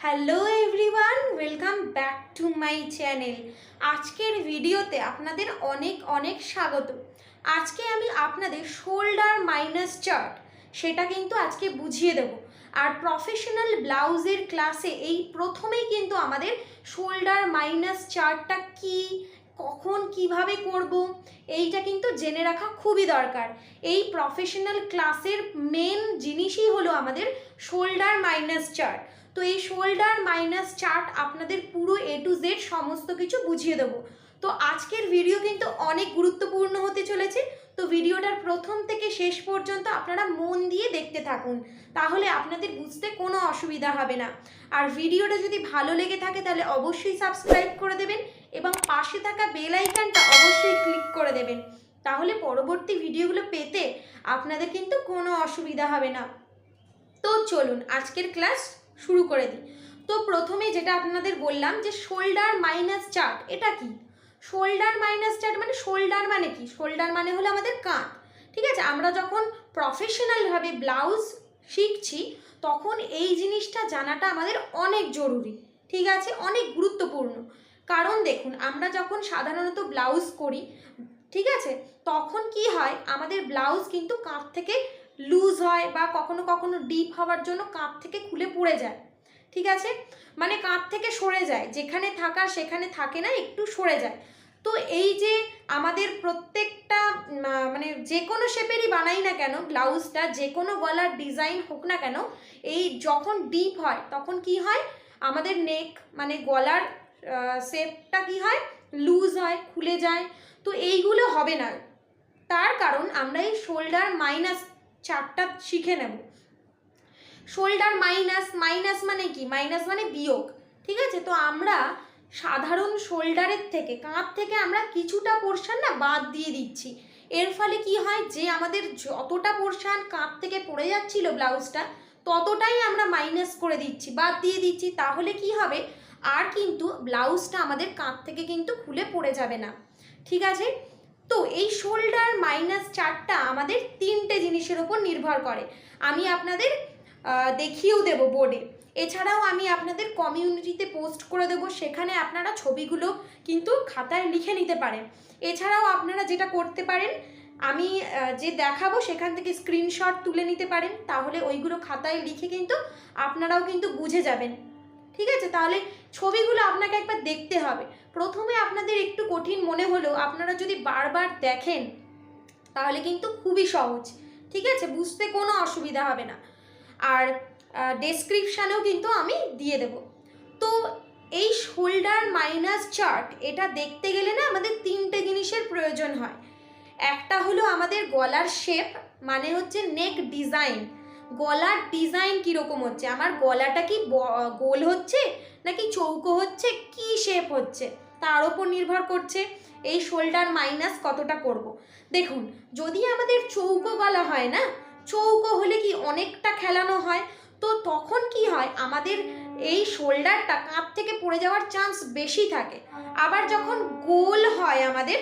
Hello everyone welcome back to my channel আজকের ভিডিওতে আপনাদের অনেক অনেক স্বাগত। আজকে আমি আপনাদের শোল্ডার মাইনাস চার্ট সেটা কিন্তু আজকে বুঝিয়ে দেব। আর প্রফেশনাল ব্লাউজের ক্লাসে এই প্রথমেই কিন্তু আমাদের শোল্ডার মাইনাস চার্টটা কি, কখন কীভাবে করব, এইটা কিন্তু জেনে রাখা খুবই দরকার। এই প্রফেশনাল ক্লাসের মেন জিনিসই হলো আমাদের শোল্ডার মাইনাস চার্ট তো এই শোল্ডার মাইনাস চার্ট আপনাদের পুরো এ টু জেড সমস্ত কিছু বুঝিয়ে দেবো। তো আজকের ভিডিও কিন্তু অনেক গুরুত্বপূর্ণ হতে চলেছে। তো ভিডিওটার প্রথম থেকে শেষ পর্যন্ত আপনারা মন দিয়ে দেখতে থাকুন। তাহলে আপনাদের বুঝতে কোনো অসুবিধা হবে না। আর ভিডিওটা যদি ভালো লেগে থাকে তাহলে অবশ্যই সাবস্ক্রাইব করে দেবেন এবং পাশে থাকা বেল আইকনটা অবশ্যই ক্লিক করে দেবেন। তাহলে পরবর্তী ভিডিওগুলো পেতে আপনাদের কিন্তু কোনো অসুবিধা হবে না। তো চলুন, আজকের ক্লাস শুরু করে দিই। তো প্রথমে যেটা আপনাদের বললাম যে শোল্ডার মাইনাস চার্ট এটা কি? শোল্ডার মাইনাস চার্ট মানে শোল্ডার মানে কি? শোল্ডার মানে হলো আমাদের কাঁধ, ঠিক আছে? আমরা যখন প্রফেশনালভাবে ব্লাউজ শিখছি, তখন এই জিনিসটা জানাটা আমাদের অনেক জরুরি, ঠিক আছে? অনেক গুরুত্বপূর্ণ। কারণ দেখুন, আমরা যখন সাধারণত ব্লাউজ করি, ঠিক আছে? তখন কি হয়? আমাদের ব্লাউজ কিন্তু কাঁধ থেকে লুজ হয় বা কখনো কখনো ডিপ হওয়ার জন্য কাঁধ থেকে খুলে পড়ে যায়। ঠিক আছে? মানে কাঁধ থেকে সরে যায়। যেখানে থাকার সেখানে থাকে না, একটু সরে যায়। তো এই যে আমাদের প্রত্যেকটা মানে যে কোনো শেপেরই বানাই না কেন ব্লাউজটা যে কোনো গলার ডিজাইন হোক না কেন, এই যখন ডিপ হয়, তখন কি হয়? আমাদের নেক মানে গলার শেপটা কি হয়? লুজ হয়, খুলে যায়। তো এইগুলো হবে না। তার কারণ আমরা এই শোল্ডার মাইনাস চারটা শিখে নেব। শোল্ডার মাইনাস মাইনাস মানে কি? মাইনাস মানে বিয়োগ, ঠিক আছে? তো আমরা সাধারণ শোল্ডারের থেকে, কাঁধ থেকে আমরা কিছুটা পোর্শন না বাদ দিয়ে দিচ্ছি। এর ফলে কি হয়? যে আমাদের যতটা পোর্শন কাঁধ থেকে পড়ে যাচ্ছিল ব্লাউজটা, ততটাই আমরা মাইনাস করে দিচ্ছি, বাদ দিয়ে দিচ্ছি। তাহলে কি হবে? আর কিন্তু ব্লাউজটা আমাদের কাঁধ থেকে কিন্তু খুলে পড়ে যাবে না, ঠিক আছে? তো এই শোল্ডার মাইনাস চারটা আমাদের তিনটে জিনিসের ওপর নির্ভর করে। আমি আপনাদের দেখিয়েও দেবো বোর্ডে এছাড়াও আমি আপনাদের কমিউনিটিতে পোস্ট করে দেবো, সেখানে আপনারা ছবিগুলো কিন্তু খাতায় লিখে নিতে পারেন। এছাড়াও আপনারা যেটা করতে পারেন, আমি যে দেখাবো সেখান থেকে স্ক্রিনশট তুলে নিতে পারেন, তাহলে ওইগুলো খাতায় লিখে কিন্তু আপনারাও কিন্তু বুঝে যাবেন। ঠিক আছে? তাহলে ছবিগুলো আপনাকে একবার দেখতে হবে। প্রথমে আপনাদের একটু কঠিন মনে হলেও আপনারা যদি বারবার দেখেন, তাহলে কিন্তু খুবই সহজ। ঠিক আছে? বুঝতে কোনো অসুবিধা হবে না। আর ডেসক্রিপশানেও কিন্তু আমি দিয়ে দেব। তো এই শোল্ডার মাইনাস চার্ট এটা দেখতে গেলে না আমাদের তিনটে জিনিসের প্রয়োজন হয়। একটা হলো আমাদের গলার শেপ মানে হচ্ছে নেক ডিজাইন গলার ডিজাইন কীরকম হচ্ছে? আমার গলাটা কি গোল হচ্ছে, নাকি চৌকো হচ্ছে? কি শেপ হচ্ছে? তার ওপর নির্ভর করছে এই শোল্ডার মাইনাস কতটা করব। দেখুন, যদি আমাদের চৌকো গলা হয় না, চৌকো হলে কি অনেকটা খেলানো হয়? তো তখন কি হয়? আমাদের এই শোল্ডারটা কাঁধ থেকে পড়ে যাওয়ার চান্স বেশি থাকে। আবার যখন গোল হয় আমাদের,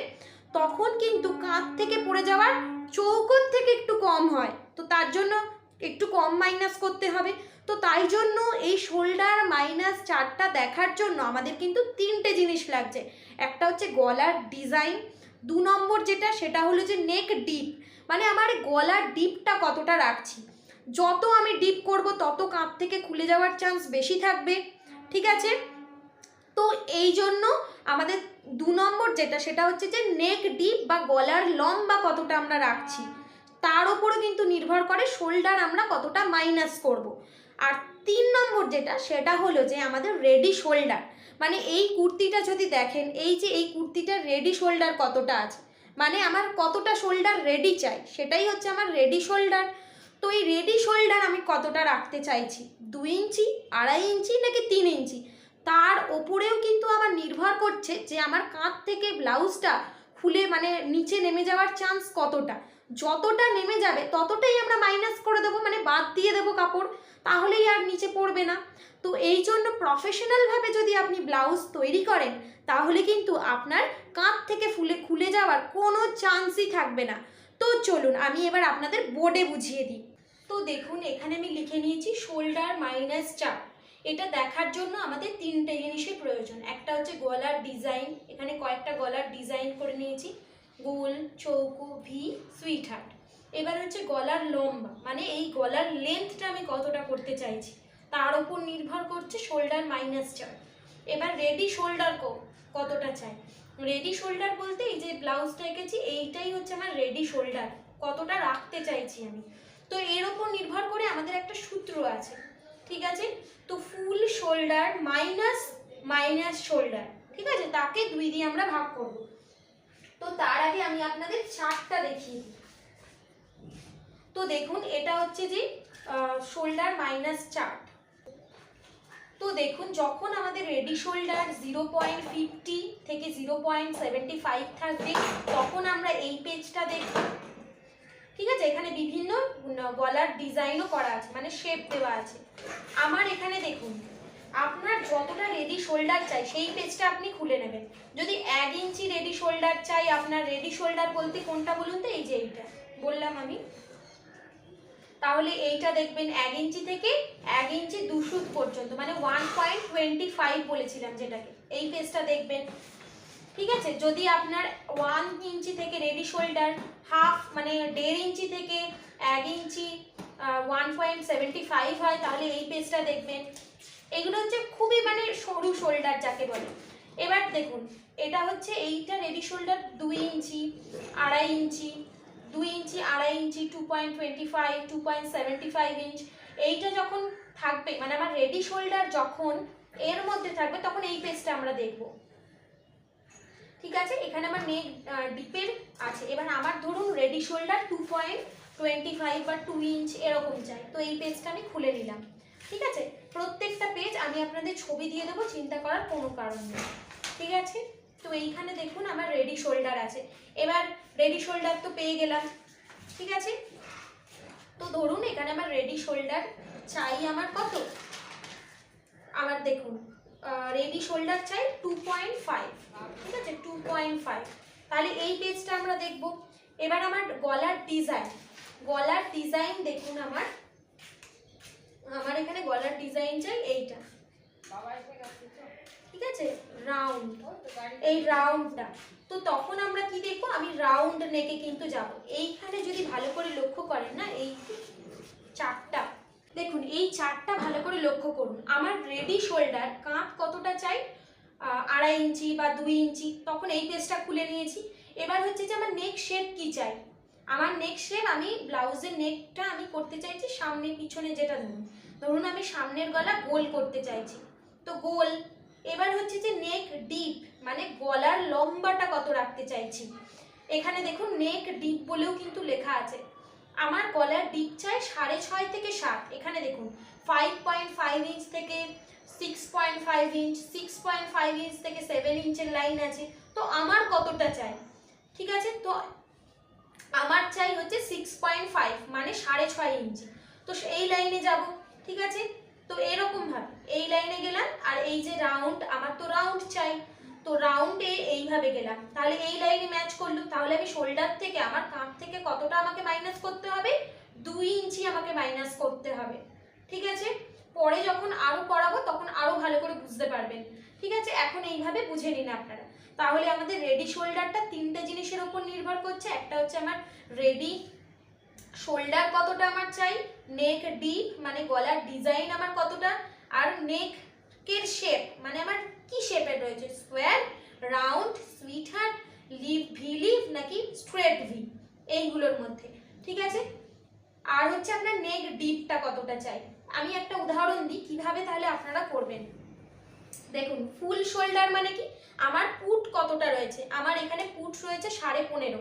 তখন কিন্তু কাঁধ থেকে পড়ে যাওয়ার চৌকোর থেকে একটু কম হয়। তো তার জন্য একটু কম মাইনাস করতে হবে। তো তাই জন্য এই শোল্ডার মাইনাস চারটা দেখার জন্য আমাদের কিন্তু তিনটে জিনিস লাগছে। একটা হচ্ছে গলার ডিজাইন দু নম্বর যেটা সেটা হলো যে নেক ডিপ মানে আমার গলার ডিপটা কতটা রাখছি। যত আমি ডিপ করব তত কাঁপ থেকে খুলে যাওয়ার চান্স বেশি থাকবে, ঠিক আছে? তো এই জন্য আমাদের দু নম্বর যেটা সেটা হচ্ছে যে নেক ডিপ বা গলার লম্বা কতটা আমরা রাখছি, তার উপরও কিন্তু নির্ভর করে শোল্ডার আমরা কতটা মাইনাস করব। আর তিন নম্বর যেটা, সেটা হলো যে আমাদের রেডি শোল্ডার মানে এই কুর্তিটা যদি দেখেন, এই যে এই কুর্তিটার রেডি শোল্ডার কতটা আছে? মানে আমার কতটা শোল্ডার রেডি চাই? সেটাই হচ্ছে আমার রেডি শোল্ডার তো এই রেডি শোল্ডার আমি কতটা রাখতে চাইছি? দু ইঞ্চি, আড়াই ইঞ্চি নাকি তিন ইঞ্চি? তার ওপরেও কিন্তু আমার নির্ভর করছে যে আমার কাঁধ থেকে ব্লাউজটা খুলে মানে নিচে নেমে যাওয়ার চান্স কতটা? যতটা নেমে যাবে, ততটাই আমরা মাইনাস করে দেবো মানে বাদ দিয়ে দেবো কাপড়। তাহলেই আর নিচে পড়বে না। তো এই জন্য প্রফেশনালভাবে যদি আপনি ব্লাউজ তৈরি করেন, তাহলে কিন্তু আপনার কাঁধ থেকে ফুলে, খুলে যাওয়ার কোনো চান্সই থাকবে না। তো চলুন, আমি এবার আপনাদের বোর্ডে বুঝিয়ে দিই। তো দেখুন, এখানে আমি লিখে নিয়েছি শোল্ডার মাইনাস চার এটা দেখার জন্য আমাদের তিনটে জিনিসের প্রয়োজন। একটা হচ্ছে গলার ডিজাইন এখানে কয়েকটা গলার ডিজাইন করে নিয়েছি। গোল, চৌকো ভি সুইট হার্ট এবার হচ্ছে গলার লম্বা মানে এই গলার লেন্থটা আমি কতটা করতে চাইছি, তার উপর নির্ভর করছে শোল্ডার মাইনাস চার্ট এবার রেডি শোল্ডার কো, কতটা চাই? রেডি শোল্ডার বলতে এই যে ব্লাউজটা এঁকেছি, এইটাই হচ্ছে আমার রেডি শোল্ডার কতটা রাখতে চাইছি আমি। তো এর ওপর নির্ভর করে আমাদের একটা সূত্র আছে, ঠিক আছে? তো full shoulder minus minus shoulder ঠিক আছে? তাকে দুই দিয়ে আমরা ভাগ করব। তো তার আগে আমি আপনাদের চারটা দেখিয়ে দিই। তো দেখুন, এটা হচ্ছে যে শোল্ডার মাইনাস চার্ট তো দেখুন, যখন আমাদের ready shoulder zero point fifty থেকে জিরো পয়েন্ট সেভেন্টি ফাইভ থাকবে, তখন আমরা এই পেজটা দেখব। ঠিক আছে? এখানে বিভিন্ন গলার ডিজাইনও করা আছে মানে শেপ দেওয়া আছে। আমার এখানে দেখুন, আপনার যতটা রেডি শোল্ডার চাই, সেই পেজটা আপনি খুলে নেবেন। যদি এক ইঞ্চি রেডি শোল্ডার চাই, আপনার রেডি শোল্ডার বলতে কোনটা বলুন তো? এই যে এইটা, বললাম আমি। তাহলে এইটা দেখবেন এক ইঞ্চি থেকে এক ইঞ্চি দু সুত পর্যন্ত মানে ওয়ান পয়েন্ট টোয়েন্টি ফাইভ বলেছিলাম যেটাকে। এই পেজটা দেখবেন। ঠিক আছে? যদি আপনার ওয়ান ইঞ্চি থেকে রেডি শোল্ডার হাফ মানে দেড় ইঞ্চি থেকে এক ইঞ্চি ওয়ান পয়েন্ট সেভেন্টি ফাইভ হয়, তাহলে এই পেজটা দেখবেন। এগুলো হচ্ছে খুবই মানে সরু শোল্ডার যাকে বলে। এবার দেখুন, এটা হচ্ছে এইটা রেডি শোল্ডার দুই ইঞ্চি, আড়াই ইঞ্চি দুই ইঞ্চি, আড়াই ইঞ্চি two point twenty five two point seventy five inch এইটা যখন থাকবে মানে আমার রেডি শোল্ডার যখন এর মধ্যে থাকবে, তখন এই পেজটা আমরা দেখব। ঠিক আছে? এখানে আমার নেক ডিপের আছে। এবার আমার ধরুন ready shoulder two point twenty five বা টু ইঞ্চ এরকম চাই। তো এই পেজটা আমি খুলে নিলাম। ঠিক আছে? প্রত্যেকটা পেজ আমি আপনাদের ছবি দিয়ে দেবো, চিন্তা করার কোনো কারণ নেই। ঠিক আছে? তো এইখানে দেখুন আমার রেডি শোল্ডার আছে। এবার রেডি শোল্ডার তো পেয়ে গেলাম, ঠিক আছে? তো ধরুন এখানে আমার রেডি শোল্ডার চাই আমার কত? আমার দেখুন রেডি শোল্ডার চাই টু পয়েন্ট ফাইভ ঠিক আছে? টু পয়েন্ট ফাইভ তাহলে এই পেজটা আমরা দেখব। এবার আমার গলার ডিজাইন গলার ডিজাইন দেখুন আমার। আমার এখানে গলার ডিজাইন চাই এইটা। ঠিক আছে? রাউন্ড এই রাউন্ডটা তো তখন আমরা কি দেখব? আমি রাউন্ড নেকে কিন্তু যাব। এইখানে যদি ভালো করে লক্ষ্য করেন না এই চারটা। দেখুন এই চারটা ভালো করে লক্ষ্য করুন। আমার রেডি শোল্ডার কাঁধ কতটা চাই? আড়াই ইঞ্চি বা দুই ইঞ্চি। তখন এই পেজটা খুলে নিয়েছি। এবার হচ্ছে যে আমার নেক শেপ কি চাই? আমার নেক শেপ আমি ব্লাউজের নেকটা আমি করতে চাইছি সামনে পিছনে যেটা ধরুন। ধরুন আমি সামনের গলা গোল করতে চাইছি। তো গোল এবার হচ্ছে যে নেক ডিপ মানে গলার লম্বাটা কত রাখতে চাইছি? এখানে দেখুন নেক ডিপ বলেও কিন্তু লেখা আছে। আমার গলার ডিপ চাই সাড়ে ছয় থেকে সাত। এখানে দেখুন ফাইভ পয়েন্ট ফাইভ ইঞ্চ থেকে six point five inch six point five inch থেকে সেভেন ইঞ্চের লাইন আছে। তো আমার কতটা চাই? ঠিক আছে? তো আমার চাই হচ্ছে সিক্স পয়েন্ট ফাইভ মানে সাড়ে ছয় ইঞ্চি তো এই লাইনে যাব। ঠিক আছে? তো এরকম ভাবে, এই লাইনে গেলাম আর এই যে রাউন্ড আমার তো রাউন্ড চাই, তো রাউন্ডে এইভাবে গেলাম। তাহলে এই লাইনে ম্যাচ করল তাহলে আমি শোল্ডার থেকে, আমার কাঁধ থেকে কতটা আমাকে মাইনাস করতে হবে? দুই ইঞ্চি আমাকে মাইনাস করতে হবে। ঠিক আছে? পরে যখন আরও পড়াবো তখন আরও ভালো করে বুঝতে পারবেন। ঠিক আছে? এখন এইভাবে বুঝে নিন আপনারা। তাহলে আমাদের রেডি শোল্ডারটা তিনটে জিনিসের উপর নির্ভর করছে। একটা হচ্ছে আমার রেডি শোল্ডার কতটা আমার চাই? নেক ডিপ মানে গলার ডিজাইন আমার কতটা? আর নেকের শেপ মানে আমার কি শেপের রয়েছে? Square round sweetheart leaf V leaf নাকি স্ট্রেট ভি এইগুলোর মধ্যে, ঠিক আছে? আর হচ্ছে আপনার নেক ডিপটা কতটা চাই? আমি একটা উদাহরণ দিই, কীভাবে তাহলে আপনারা করবেন? দেখুন ফুল শোল্ডার মানে কি? আমার পুট কতটা রয়েছে? আমার এখানে পুট রয়েছে সাড়ে পনেরো।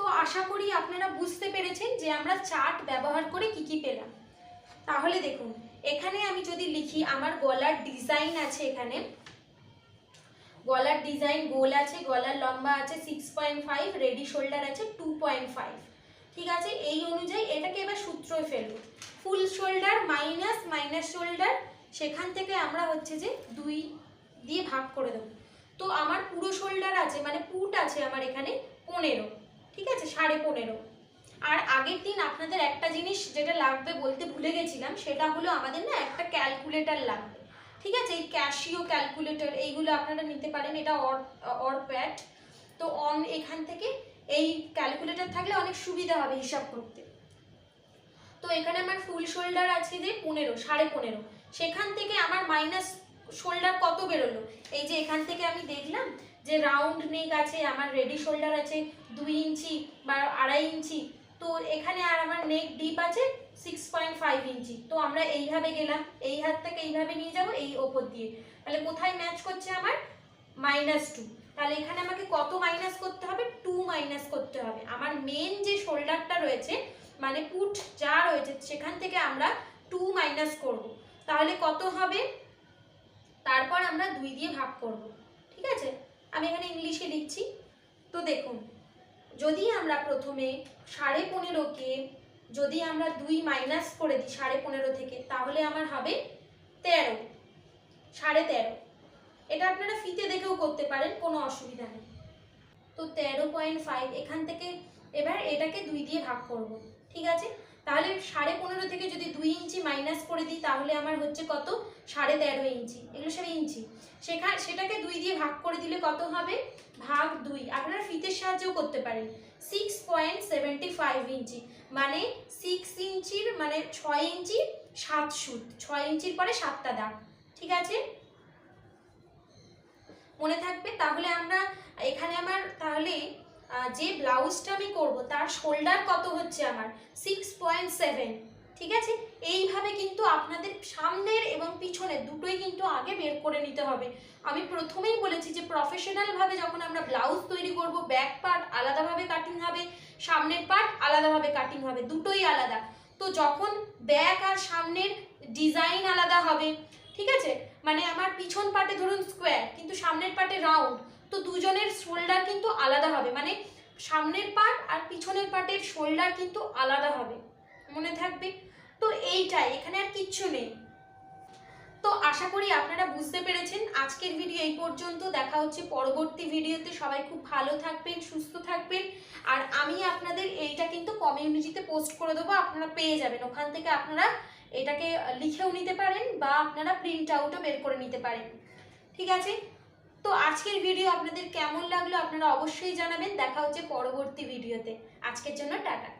তো আশা করি আপনারা বুঝতে পেরেছেন যে আমরা চার্ট ব্যবহার করে কি কি পেলাম। তাহলে দেখুন, এখানে আমি যদি লিখি, আমার গলার ডিজাইন আছে এখানে। গলার ডিজাইন গোল আছে, গলার লম্বা আছে six point five ready shoulder আছে টু পয়েন্ট ফাইভ ঠিক আছে? এই অনুযায়ী এটাকে এবার সূত্রই ফেলব। Full shoulder minus minus shoulder সেখান থেকে আমরা হচ্ছে যে দুই দিয়ে ভাগ করে দেবো। তো আমার পুরো শোল্ডার আছে মানে পুট আছে আমার এখানে পনেরো। ঠিক আছে, সাড়ে পনেরো। আর আগের দিন আপনাদের একটা জিনিস যেটা লাগবে বলতে ভুলে গেছিলাম, সেটা হলো আমাদের না একটা ক্যালকুলেটর লাগবে। ঠিক আছে, এই ক্যাশিও ক্যালকুলেটর এইগুলো আপনারা নিতে পারেন, এটা অর প্যাড তো অন এখান থেকে এই ক্যালকুলেটর থাকলে অনেক সুবিধা হবে হিসাব করতে। তো এখানে আমার ফুল শোল্ডার আছে যে পনেরো, সাড়ে পনেরো। সেখান থেকে আমার মাইনাস শোল্ডার কত বেরোলো? এই যে এখান থেকে আমি দেখলাম যে রাউন্ড নেক আছে, আমার রেডি শোল্ডার আছে দুই ইঞ্চি বা আড়াই ইঞ্চি। তো এখানে আর আমার নেক ডিপ আছে সিক্স পয়েন্ট ফাইভ ইঞ্চি। তো আমরা এইভাবে গেলাম, এই হাতটাকে এইভাবে নিয়ে যাব, এই ওপর দিয়ে। তাহলে কোথায় ম্যাচ করছে আমার? মাইনাস টু তাহলে এখানে আমাকে কত মাইনাস করতে হবে? টু মাইনাস করতে হবে। আমার মেন যে শোল্ডারটা রয়েছে মানে পুট যা রয়েছে, সেখান থেকে আমরা টু মাইনাস করব। তাহলে কত হবে? তারপর আমরা দুই দিয়ে ভাগ করব, ঠিক আছে? আমি এখানে ইংলিশে লিখছি। তো দেখুন, যদি আমরা প্রথমে সাড়ে পনেরোকে যদি আমরা দুই মাইনাস করে দিই সাড়ে পনেরো থেকে, তাহলে আমার হবে তেরো, সাড়ে তেরো। এটা আপনারা ফিতে দেখেও করতে পারেন, কোনো অসুবিধা নেই। তো তেরো পয়েন্ট ফাইভ, এখান থেকে এবার এটাকে দুই দিয়ে ভাগ করব, ঠিক আছে? তাহলে সাড়ে পনেরো থেকে যদি দুই ইঞ্চি মাইনাস করে দিই, তাহলে আমার হচ্ছে কত? সাড়ে তেরো ইঞ্চি। এগুলো সব ইঞ্চি। সেখানে সেটাকে দুই দিয়ে ভাগ করে দিলে কত হবে? ভাগ দুই। আপনারা ফিতের সাহায্যেও করতে পারেন। সিক্স পয়েন্ট সেভেন্টি ফাইভ ইঞ্চি। মানে সিক্স ইঞ্চির মানে ছয় ইঞ্চি সাত সুত। ছয় ইঞ্চির পরে সাতটা দাগ। ঠিক আছে? মনে থাকবে? তাহলে আমরা এখানে আমার, তাহলে যে ব্লাউজটা আমি করব, তার শোল্ডার কত হচ্ছে আমার? সিক্স পয়েন্ট সেভেন ঠিক আছে? এইভাবে কিন্তু আপনাদের সামনের এবং পিছনের দুটোই কিন্তু আগে বের করে নিতে হবে। আমি প্রথমেই বলেছি যে প্রফেশনালভাবে যখন আমরা ব্লাউজ তৈরি করব ব্যাক পার্ট আলাদাভাবে কাটিং হবে, সামনের পার্ট আলাদাভাবে কাটিং হবে, দুটোই আলাদা। তো যখন ব্যাক আর সামনের ডিজাইন আলাদা হবে, ঠিক আছে? মানে আমার পিছন পার্টে ধরুন স্কোয়ার কিন্তু সামনের পার্টে রাউন্ড তো দুজনের শোল্ডার কিন্তু আলাদা হবে। মানে সামনের পার্ট আর পিছনের পার্টের শোল্ডার কিন্তু আলাদা হবে। মনে থাকবে? তো এইটাই, এখানে আর কিচ্ছু নেই। তো আশা করি আপনারা বুঝতে পেরেছেন। আজকের ভিডিও এই পর্যন্ত। দেখা হচ্ছে পরবর্তী ভিডিওতে সবাই খুব ভালো থাকবেন, সুস্থ থাকবেন। আর আমি আপনাদের এইটা কিন্তু কমিউনিটিতে পোস্ট করে দেবো। আপনারা পেয়ে যাবেন। ওখান থেকে আপনারা এটাকে লিখেও নিতে পারেন বা আপনারা প্রিন্ট আউটও বের করে নিতে পারেন। ঠিক আছে? তো আজকের ভিডিও আপনাদের কেমন লাগল আপনারা অবশ্যই জানাবেন। দেখা হচ্ছে পরবর্তী ভিডিওতে আজকের জন্য টাটা।